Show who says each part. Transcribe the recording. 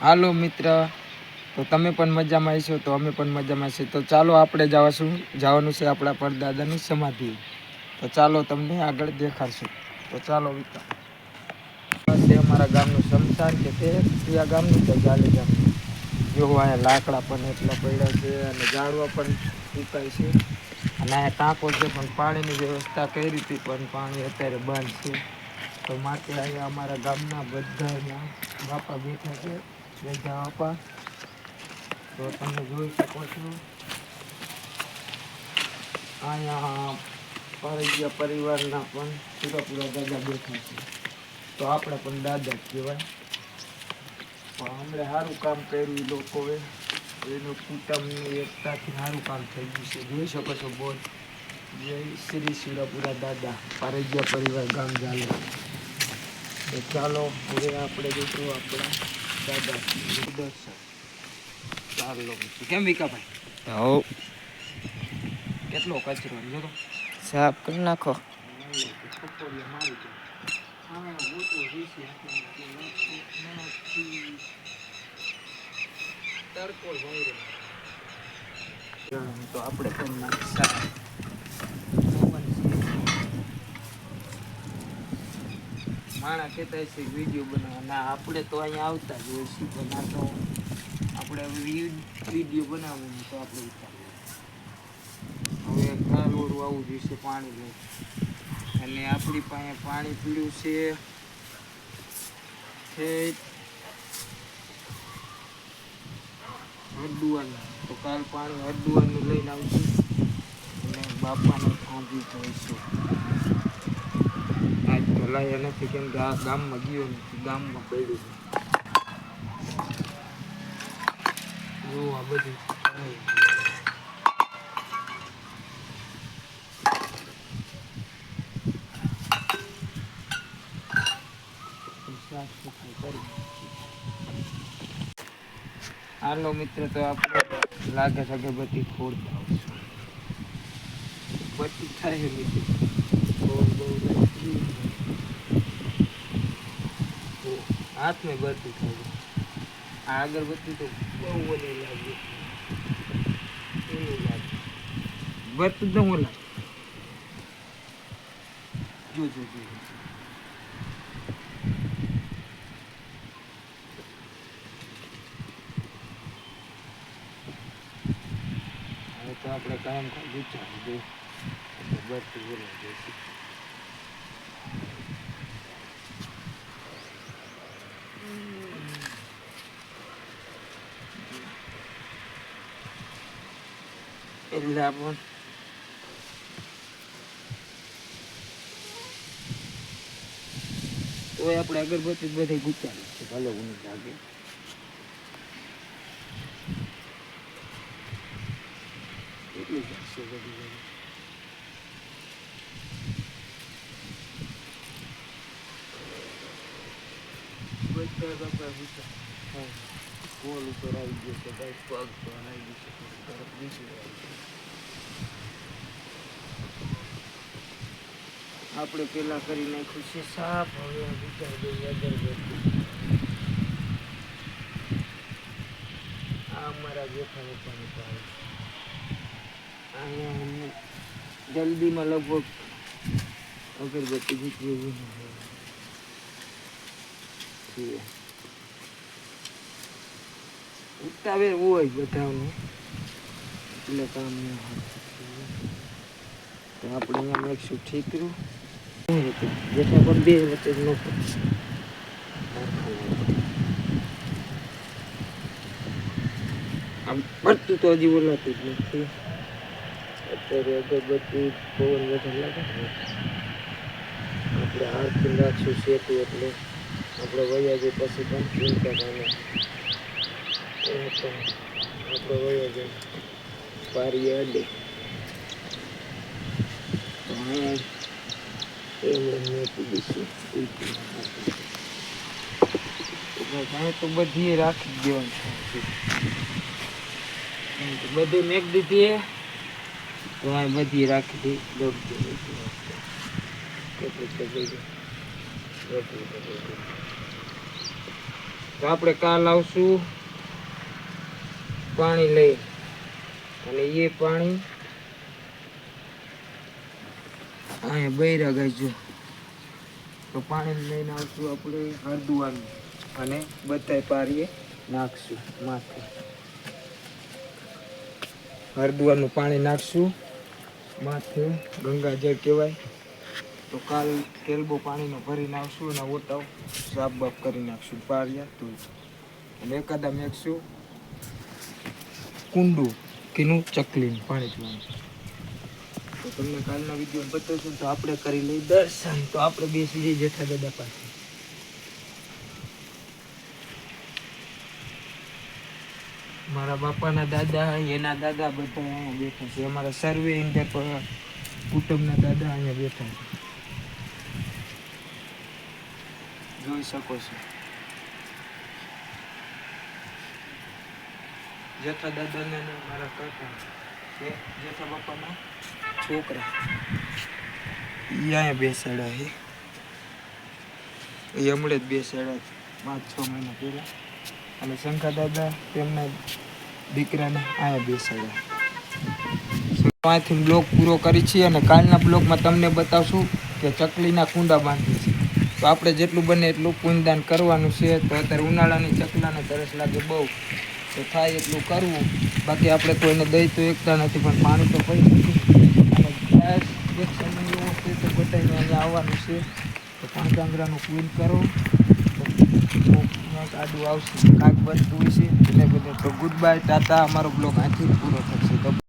Speaker 1: હાલો મિત્ર, તો તમે પણ મજામાં છો તો અમે પણ મજામાં છીએ. તો ચાલો આપણે જવાશું, જવાનું છે આપણા પરદાદાની સમાધિ. તો ચાલો તમને આગળ દેખાડશું. તો ચાલો આ અમારા ગામનું શમશાન કે તે ત્યાં ગામનું છે, જાલી ગામનું જો અહીંયા લાકડા પણ એટલા પડ્યા છે અને ઝાડવા પણ ઉકાય છે. અને અહીંયા ટાંકો છે, પણ પાણીની વ્યવસ્થા કરી હતી, પણ પાણી અત્યારે બંધ છે. તો માટે અહીંયા અમારા ગામના બધાના બાપા બેઠા છે. બેઠા પર તો તમે જોઈ શકો છો. અહીંયા પરિજ્યા પરિવારના પણ પૂરા પૂરા દાદા બેઠા છે. તો આપણે પણ દાદા જ કહેવાય. પણ હમણાં સારું કામ કર્યું લોકોએ. એનું કુટુંબની એકતાથી સારું કામ થઈ ગયું છે. જોઈ શકો છો બોલ. જય શ્રી શિવરાપુરા દાદા. પારેજ્યા પરિવાર ગામ ચાલે ચાલો, હવે આપણે જઈશું આપણા કેમ વિકાભાઈ
Speaker 2: હો.
Speaker 1: કેટલો કચરો જો
Speaker 2: સાફ કરી નાખો.
Speaker 1: તો આપણે પણ નાખી સારા. માણા કહેતા છે વીડિયો બનાવવા ના આપણે તો અહીંયા આવતા જ હોય પણ આ તો આપણે વીડિયો બનાવવું તો આપણે ઉતારીએ હવે કાલોડું આવું જોઈશે પાણી લે અને આપણી પાસે પાણી પીળું છે. હરદુવાનું તો કાલ પાણી હરદુવાનું લઈને આવશું. અને બાપાને ખાંભી જઈશું ભલાયા નથી કેમ કે આ ગામમાં ગયો નથી, ગામમાં પડ્યું છે. આ બધું. હાલો મિત્ર, તો આપણે લાગે છે કે બધી ખોડતા આવશું બધી થાય મિત્ર લાગી. ઓ, હાથમાં બત્તી થાય છે આ અગરબત્તી તો બહુ ઓલી લાગે એવું લાગે બત્તી તો હું લાગે જો જો જો જો. હવે તો આપણે કાયમ કામ વિચારી દે બત્તી બોલાવી દઈશું એટલે આપણ તોય આપણે અગરબત્તી બધે ગુચારી છે ભલે ઊંઘ લાગે એટલી જ હશે બધી બધી બધા બાપા ગુચા હા કોલ ઉપર આવી ગયો છે ભાઈ પગ પર આવી ગયું છે તરફ ગયું આપણે પેલા કરી નાખ્યું છે સાફ હવે વિચાર દે અગરબત્તી આ અમારા જેઠા પપ્પાની પાસે અહીંયા અમને જલ્દીમાં લગભગ અગરબત્તી જીતવી છે ઉતાવે હોય બધાનું. એટલે કામ ન તો આપણે અહીંયા નાખીશું ઠીકરું શું જેઠા પણ બે વચ્ચે જ ન આમ પડતું તો હજી બોલાતું જ નથી. અત્યારે અગરબત્તી પવન વધારે લાગે આપણે આરતી રાખશું સેતું એટલે. આપણે વૈયા જઈએ પછી પણ ચિંતા કામે એ તો આપણે વયા જઈએ પારીએ અડે તો અહીંયા એમણે મેકી દઈશું કાંઈ તો બધી રાખી દેવાનું છે બધી મેક દીધી તો આ બધી? રાખી દી કેટલી તો આપણે કાલ આવશું. પાણી લઈ અને એ પાણી અહીંયા બૈરા ગાઈજો તો પાણી લઈને આવશું આપણે હળદુવાનું અને બધા પારીએ નાખશું માથે. હળદુવાનું પાણી નાખશું માથે. ગંગાજળ કહેવાય. તો કાલ કેલબો પાણીનો ભરી નાખશું અને ઓટાવ સાફ બાફ કરી નાખશું પારિયા તો એકાદા મેકશું કુંડું કીનું ચકલીનું પાણી પીવાનું. તો તમને કાલના વીડિયો બતાવશું તો આપણે કરી લઈ દર્શન. તો આપણે બેસી જઈએ જેઠા દાદા પાસે. મારા બાપાના દાદા, એના દાદા બધા અહીંયા બેઠા છે. અમારા સર્વે ઇન્ડિયા પર કુટુંબના દાદા અહીંયા બેઠા છે. જોઈ શકો છો. જેઠા દાદાને અને મારા કાકા છે જેઠા બાપાના છોકરા. અહીંયા બેસાડ્યા છે એ હમણાં જ બેસાડ્યા પાંચ છ મહિના પહેલા. અને શંકર દાદા તેમના દીકરાને અહીંયા બેસાડ્યા. અહીંથી બ્લોગ પૂરો કરી છીએ અને કાલના બ્લોગમાં તમને બતાવશું કે ચકલીના કુંડા બાંધી છે. તો આપણે જેટલું બને એટલું પુણ્યદાન કરવાનું છે. તો અત્યારે ઉનાળાની ચકલાને તરસ લાગે બહુ. તો થાય એટલું કરવું. બાકી આપણે કોઈને દઈ તો એકતા નથી, પણ પાણી તો કોઈ નથી. અને સમય એવો છે તો બટાઈને અહીંયા આવવાનું છે. તો પાંચાંગરાનું પૂન કરો. તો ક્યાંક આડું આવશે. કાંક બનતું છે એટલે બધે તો ગુડ બાય ટાટા અમારો બ્લોગ આથી પૂરો થશે.